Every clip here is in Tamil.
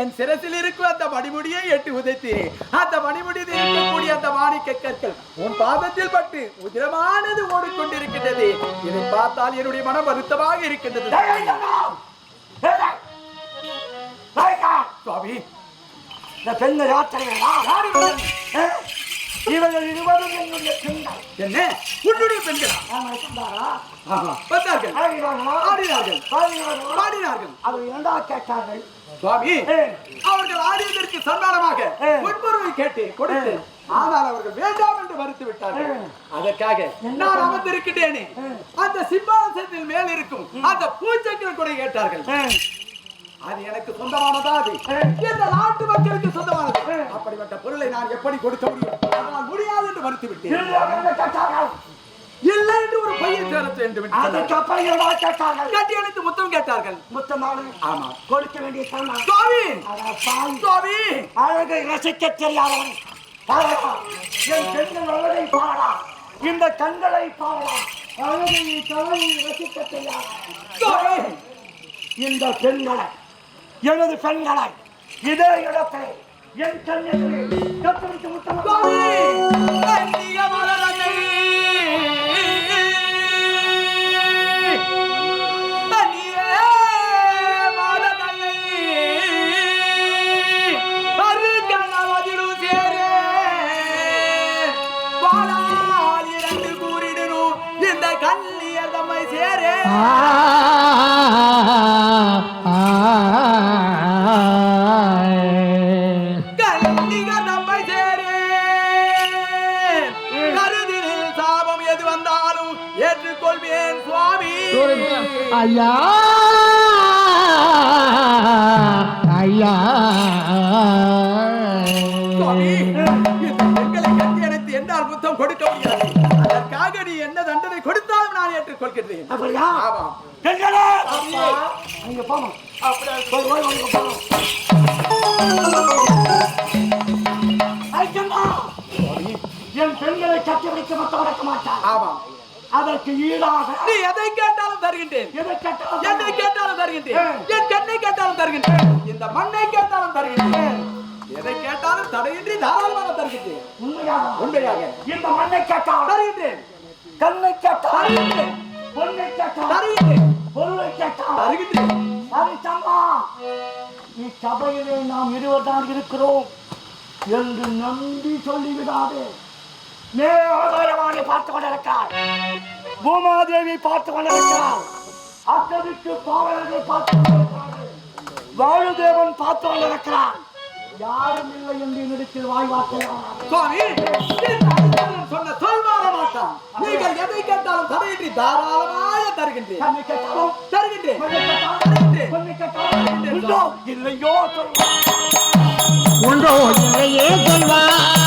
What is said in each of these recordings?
என் சிரசில் இருக்கும் அந்த மணிமுடியை எட்டு உதைத்தேன். அந்த மணிமுடியில் இருக்கக்கூடிய அந்த மாணிக்க கற்கள் உன் பாதத்தில் பட்டு உதிரமானது ஓடிக்கொண்டிருக்கின்றது. இதை பார்த்தால் என்னுடைய மனம் வருத்தமாக இருக்கின்றது. சுவாமி. இந்த பெண்ணை யாத்திரைகளா யார் இவர்கள்? இருவரும் என்னுடைய பெண்கள். என்ன? உன்னுடைய பெண்களா? ஆடினார்களா? அவர் இரண்டா கேட்டார்கள். சுவாமி. அவர்கள் ஆடியதற்கு சன்மானமாக ஏ. முன்பொருளை கேட்டு கொடுத்து ஆனால் அவர்கள் வேண்டாம் என்று மறுத்து விட்டார்கள். அதற்காக நான் அமர்ந்திருக்கின்றேனே. அந்த சிம்மாசனத்தில் மேல் இருக்கும் அந்த பூச்சக்கர கூட கேட்டார்கள். அது எனக்கு சொந்தமானதா அது? இந்த நாட்டு மக்களுக்கு சொந்தமானது? அப்படிப்பட்ட பொருளை நான் எப்படி கொடுக்க முடியும்? அதனால் முடியாது என்று மறுத்து விட்டேன் இல்லை என்று ஒரு பையன் சேரத்து என்று கட்டி அணைத்து முத்தம் கேட்டார்கள். முத்தமான ஆமா. கொடுக்க வேண்டிய சுவாமி. சுவாமி! அழகை ரசிக்க தெரியாதவன். என் பெண்கள் அழகை பாரடா இந்த கண்களை பாரடா அழகை கலையை ரசிக்க சுவாமி! இந்த பெண்களை எனது பெண்களை இதே இடத்தை என் கண்ணில் கத்தரித்து முத்தம் பெண்களை கட்டி அணைத்து என்னால் முத்தம் கொடுக்க முடியாது அதற்காக நீ என்ன தண்டனை கொடுத்தாலும் நான் ஏற்றுக்கொள்கிறேன் அப்படியா? ஆமாம் என் பெண்களை கட்டி வைக்க மட்டும் அடக்க மாட்டார் ஆமாம் அதற்கு ஈடாக நீ எதை கேட்டாலும் தருகின்றேன். எதை கேட்டாலும் என்னை கேட்டாலும் தருகின்றேன். என் கண்ணை கேட்டாலும் தருகின்றேன். இந்த மண்ணை தடையின்றி தாராளமாக தருகின்றேன் உண்மையாக. உண்மையாக. இந்த மண்ணை கேட்டால் தருகின்றேன். கண்ணை கேட்டால் தருகின்றேன். பொண்ணை கேட்டால் தருகின்றேன். பொருளை கேட்டால் தருகின்றேன். சரி சம்மா இச்சபையிலே நாம் இருவர் தான் இருக்கிறோம் என்று நம்பி சொல்லிவிடாதே. மே ஆதாரவாணி பார்த்து கொண்டிருக்கிறார். பூமாதேவி பார்த்து கொண்டிருக்கிறார். அத்தனைக்கு பாவலர்கள் பார்த்து கொண்டிருக்கிறார்கள். வாழுதேவன் பார்த்து கொண்டிருக்கிறார். யாரும் இல்லை என்று என்னிடத்தில் வாய் சொன்ன சொல் மாற மாட்டான். நீங்கள் எதை கேட்டாலும் தடையின்றி தாராளமாக தருகின்றேன். தருகின்றேன். இல்லையோ உண்டோ இல்லையே சொல்வார்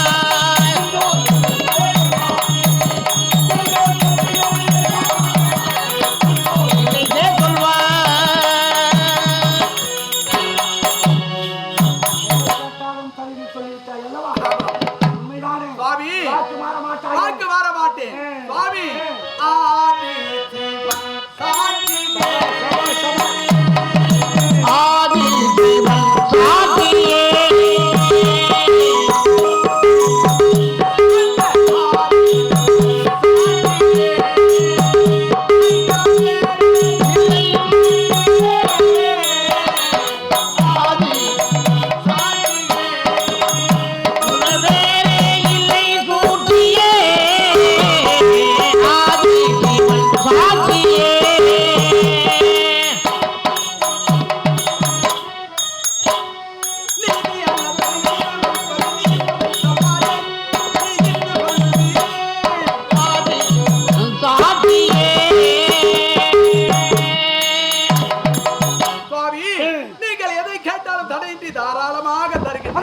நீங்கள் எதை கேட்டாலும் தடையின்றி தாராளமாக தருகிறேன்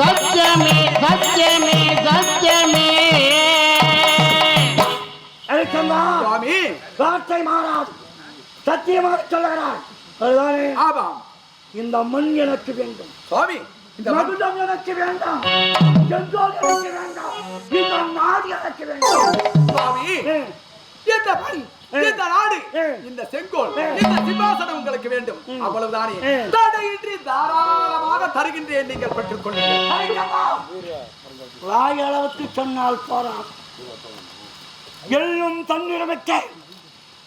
சத்தியமே சத்தியமே சத்தியமே. சுவாமி. வார்த்தை மாறாது சத்தியமாக சொல்லுகிறார். அதுதானே ஆமாம். இந்த மண் எனக்கு வேண்டும். சுவாமி இந்த மகுடம் எனக்கு வேண்டாம். எனக்கு வேண்டாம். இந்த நாடு எனக்கு வேண்டும். சுவாமி. இந்த மண் இந்த நாடு. இந்த செங்கோல். இந்த சிம்மாசனம் உங்களுக்கு வேண்டும். அவ்வளவுதானே. தடையின்றி தாராளமாக தருகின்றேன் நீங்கள் பெற்றுக் கொள்ளுங்கள் சொன்னால் போறான் எள்ளும் தன்னிடமிக்க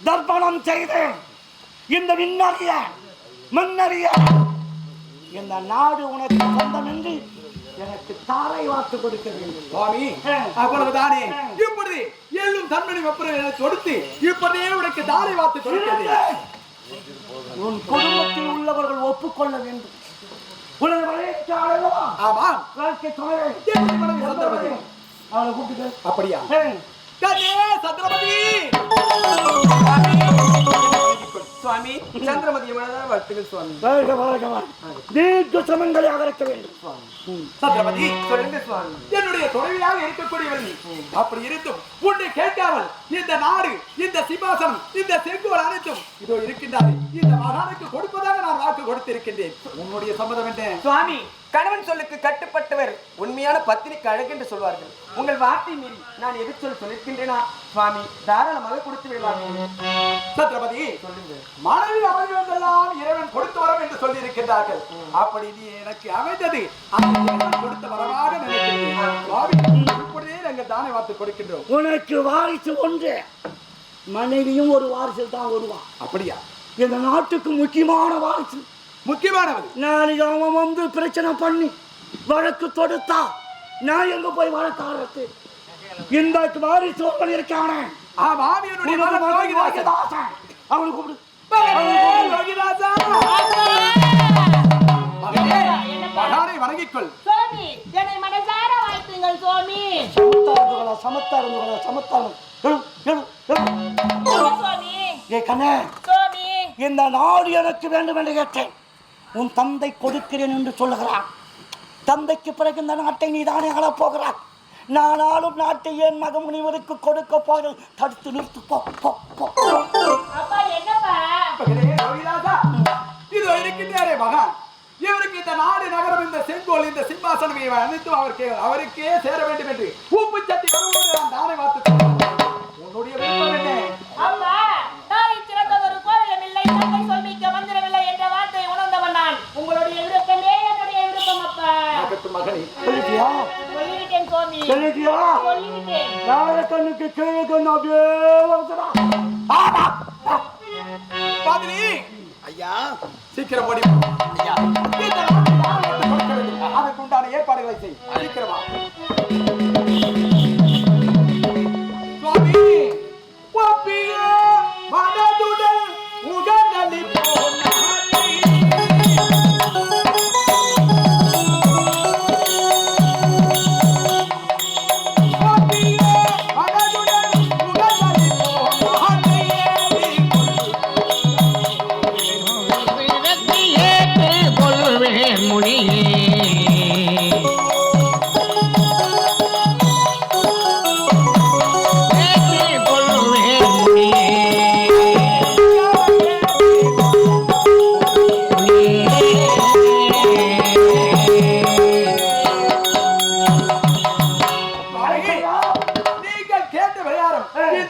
தர்ப்பணம் செய்து இந்த விண்ணறிய மண்ணறிய இந்த நாடு உனக்கு சொந்தம் என்று எனக்கு தாரை வார்த்து கொடுக்க வேண்டும் சுவாமி. அவ்வளவுதானே. இப்படி எள்ளும் தன்மணி வெப்பரை எனக்கு கொடுத்து இப்படியே உனக்கு தாரை வாத்து கொடுக்கிறது உன் குடும்பத்தில் உள்ளவர்கள் ஒப்புக்கொள்ள வேண்டும். உனது அல்லவா ஆமாம் வாழ்க்கை அவளை கூப்பிட்டு. அப்படியா? சந்திரமதி சுவாமி. சந்திரமதி வாழ்த்துக்கள் சுவாமி? வாழ்க வாழ்க வாழ்க. தீர்க்க சமங்களை அகற்ற வேண்டும். சந்திரமதி சொல்லுங்க சுவாமி. என்னுடைய துணைவியாக இருக்கக்கூடியவள் நீ. அப்படி இருந்தும் உன்னை கேட்காமல் இந்த நாடு இந்த சிம்மாசனம் இந்த செங்கோல் அனைத்தும் இதோ இருக்கின்றாரு இந்த மகானுக்கு கொடுப்பதாக நான் வாக்கு கொடுத்திருக்கின்றேன். உன்னுடைய சம்மதம் என்ன? சுவாமி கணவன் சொல்லுக்கு கட்டுப்பட்டவர் உண்மையான பத்தினிக்கு அழகு என்று சொல்வார்கள். உங்கள் வார்த்தை மீறி நான் எது சொல் சொல்லியிருக்கின்றேனா சுவாமி தாராளமாக கொடுத்து விடலாம். சந்திரபதி மனைவி அமைவதெல்லாம் இறைவன் கொடுத்து வரம் என்று சொல்லி இருக்கின்றார்கள் அப்படி நீ எனக்கு அமைந்தது. கொடுத்த வரமாக இப்படியே நாங்கள் தானே வார்த்தை கொடுக்கின்றோம். உனக்கு வாரிசு ஒன்று. மனைவியும் ஒரு வாரிசில் தான் வருவான் அப்படியா? இந்த நாட்டுக்கு முக்கியமான வாரிசு. முக்கியமானது நாளைக்கு அவன் வந்து பிரச்சனை பண்ணி வழக்கு தொடுத்தா நான் எங்க போய் வழக்காடுறது? இந்த வாரிசு ஒருவன் இருக்கானே. ஆமாம் என்னுடைய உனது மகன் மகன் லோகிதாசன். லோகிதாசன். அவனை கூப்பிடு. வணங்கிக்கொள். என்னை மனசார வாழ்த்துங்கள் சுவாமி. சமத்தா இருந்துகளா சமத்தா இருந்துகளா சமத்தா இருந்து- எழு, எழு, எழு. என்ன சுவாமி? ஏய் கண்ணே இந்த நாடு எனக்கு வேண்டும் என்று கேட்டேன். உன் தந்தை கொடுக்கிறேன் என்று சொல்லுகிறான் தந்தைக்கு பிறகு இந்த நாட்டை நீ தானே ஆளப் போகிறாய் நானாலும் நாட்டை என் மக முனிவருக்கு கொடுக்க போகிறேன்? தடுத்து நிறுத்து போ போ போ. அப்பா என்னப்பா? மகனே, லோகிதாசா. இதோ இருக்கின்றாரே மகான். இவருக்கு இந்த நாடு நகரம் இந்த செங்கோல் இந்த சிம்மாசனம் இவை அனைத்தும் அவருக்கு அவருக்கே சேர வேண்டும் என்று உப்பு சட்டி வரும்போது நான் தானே வாத்து உன்னுடைய விருப்பம் என்ன? அம்மா தாய் சிறந்ததொரு கோவிலும் இல்லை. தந்தை சொல்மிக்க மந்திரமில்லை என்ற வார்த்தை உணர்ந்தவன் நான் உங்களுடைய விருப்பமே என்னுடைய விருப்பம் அப்பா ஆகட்டும் மகனே. சொல்லிட்டியா? சொல்லிவிட்டேன் சுவாமி. சொல்லிட்டியா? சொல்லிவிட்டேன். நாளை கண்ணுக்கு கீழே கண்ணு அப்படியே. பாதிரி. ஐயா சீக்கிரம் ஓடி நாட்டை. அதற்கு உண்டான ஏற்பாடுகளை செய். சீக்கிரமா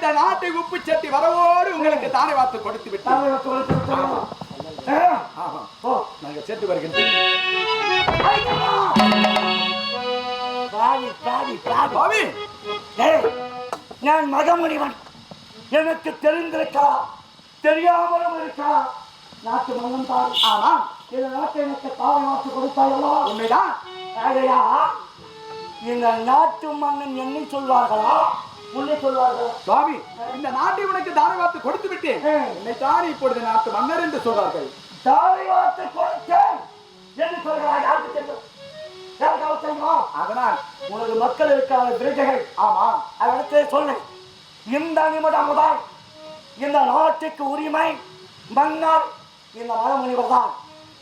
இந்த நாட்டை உப்பு சட்டி வரவோடு உங்களுக்கு தானே வார்த்தை கொடுத்து விட்டோம். நாங்கள் சென்று வருகின்றோம் நான் மகமுனிவன் எனக்கு தெரிந்திருக்கலாம் தெரியாமலும் இருக்கலாம் நாட்டு மன்னன் தான். ஆமா. இந்த நாட்டை எனக்கு தாவை மாற்றி கொடுத்தாயல்லோ உண்மைதான். இந்த நாட்டு மன்னன் என்னை சொல்வார்களா? சுவாமி இந்த நாட்டை உனக்கு தானே வார்த்தை கொடுத்து விட்டேன். ம். என்னைத்தான் இப்பொழுது நாட்டு மன்னர் என்று சொல்றார்கள் தாவை வார்த்தை கொடுத்தேன் என்று சொல்கிறாய் யாருக்கு தெரியும்? யாருக்காவது தெரியுமா? அதனால் உனது மக்கள் இருக்கிற பிரஜைகள். ஆமா. அவரிடத்தை சொன்னேன் இந்த நிமிடம் முதல் இந்த நாட்டுக்கு உரிமை மன்னர் இந்த மரமுனிவர் தான்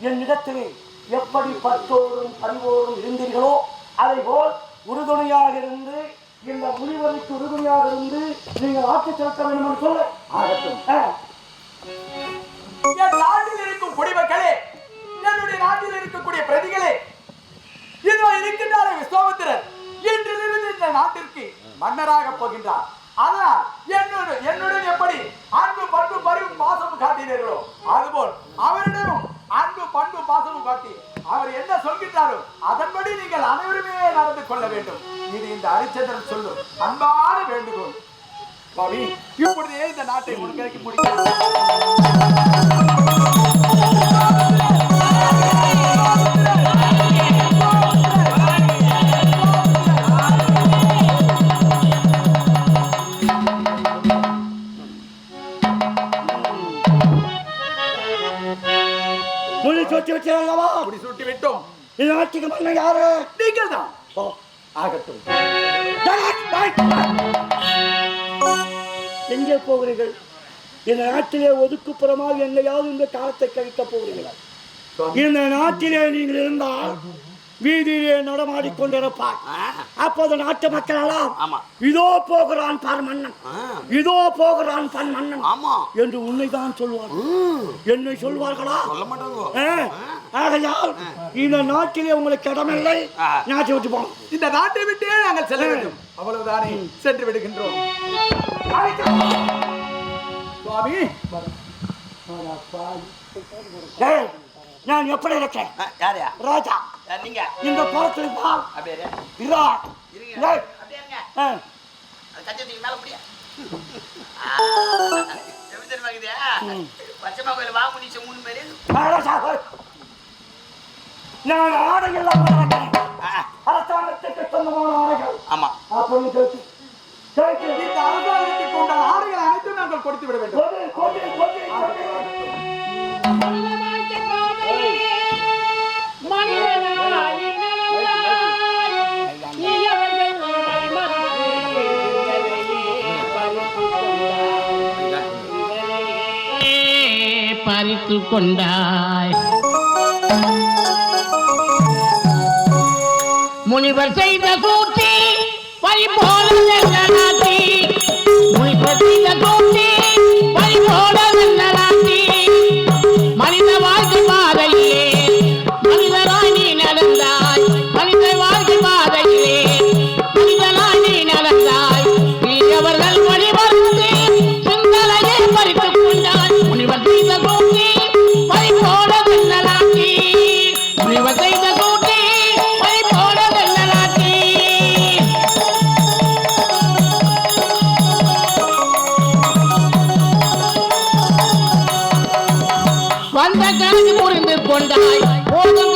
என்னிடத்திலே எப்படி பற்றோரும் பரிவோரும் இருந்தீர்களோ அதை போல் உறுதுணையாக இருந்து இந்த உறுதுணையாக இருந்து நீங்கள் ஆட்சி செலுத்த வேண்டும் என்று சொல்ல. ஆகட்டும். நாட்டில் இருக்கும் குடிமக்களே என்னுடைய நாட்டில் இருக்கக்கூடிய பிரதிகளே இதோ இருக்கின்றாரே விஸ்வாமித்திரர் இன்றிலிருந்து இந்த நாட்டிற்கு மன்னராக போகின்றார். ஆனால் என்னுடன் என்னுடன் எப்படி அன்பு பண்பு பரிவு பாசமும் காட்டினீர்களோ அதுபோல் அவரிடமும் அன்பு பண்பு பாசமும் காட்டி அவர் என்ன சொல்கின்றாரோ அதன்படி நீங்கள் அனைவருமே நடந்து கொள்ள வேண்டும். இது இந்த ஹரிச்சந்திரன் சொல்லும் அன்பான வேண்டுகோள். பாவி இப்பொழுதே இந்த நாட்டை அல்லவா அப்படி சுட்டி விட்டோம். இந்த நாட்டுக்கு மன்னன் யாரு? நீங்கள் தான் ஓ, ஆகட்டும். எங்கே போகிறீர்கள்? இந்த நாட்டிலே ஒதுக்குப்புறமாக எங்கேயாவது இந்த காலத்தை கழிக்கப் போகிறீர்கள்? இந்த நாட்டிலே நீங்கள் இருந்தால் வீதியிலே நடமாடிக் கொண்டிருப்பார் அப்போது நாட்டு மக்கள் எல்லாம் இதோ போகிறான் பார் மன்னன். இதோ போகிறான் பன் மன்னன். என்று உன்னைதான் சொல்வார் என்னை சொல்வார்களா? ஆ, ஆகையால் இந்த நாட்டிலே உங்களுக்கு இடமில்லை. நாட்டை விட்டு போகணும். இந்த நாட்டை விட்டே நாங்கள் செல்ல வேண்டும். அவ்வளவுதானே. சென்று விடுகின்றோம். சுவாமி. நான் எப்படி இருக்கேன்? யாரையா? ராஜா. நீங்க. இந்த புறத்தில் தான் அப்படியே இரா. ஏய், ஆ, கச்சத்துக்கு மேல முடியா எப்படி தெரியுமா இருக்குது? பச்சைமா கோயில் வா முடிச்ச மூணு பேரு. ராஜா, ஏய். நான் ஆடை இல்லாமல் இருக்கிறேன் அரசாங்கத்துக்கு சொந்தமான ஆடைகள். ஆமா. அப்படின்னு கேட்டு கேட்டு இந்த அரசாங்கத்துக்கு உண்டான ஆடைகள் அனைத்தும் நாங்கள் கொடுத்து விட வேண்டும். கொண்டாய். முனிவர் செய்த கூட்டி வழி போல வந்த கணக்கு புரிந்து கொண்டாய்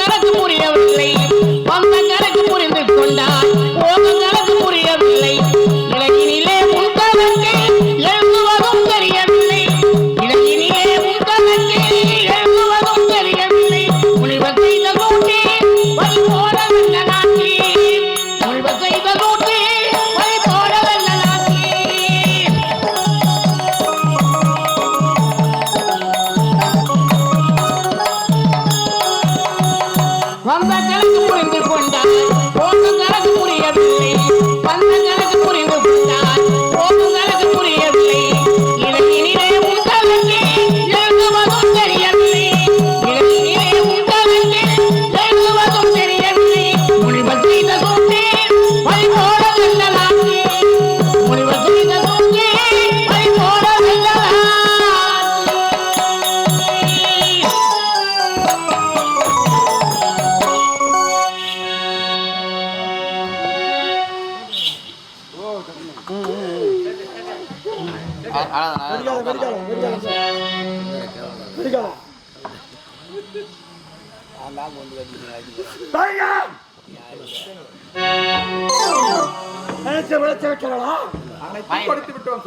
அனைத்தும் கொடுத்து விட்டோம்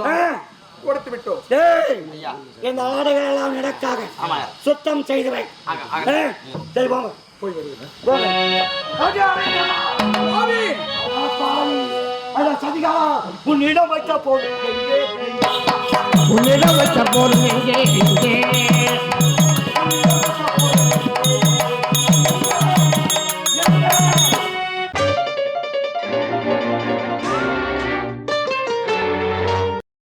கொடுத்து விட்டோம் டேய், இந்த ஆடைகள் எல்லாம் எனக்காக சுத்தம் செய்து வை சரி போங்க. போய் போங்க. உன்னிடம் வைத்த போது? உன்னிடம் எங்கே? எங்கே?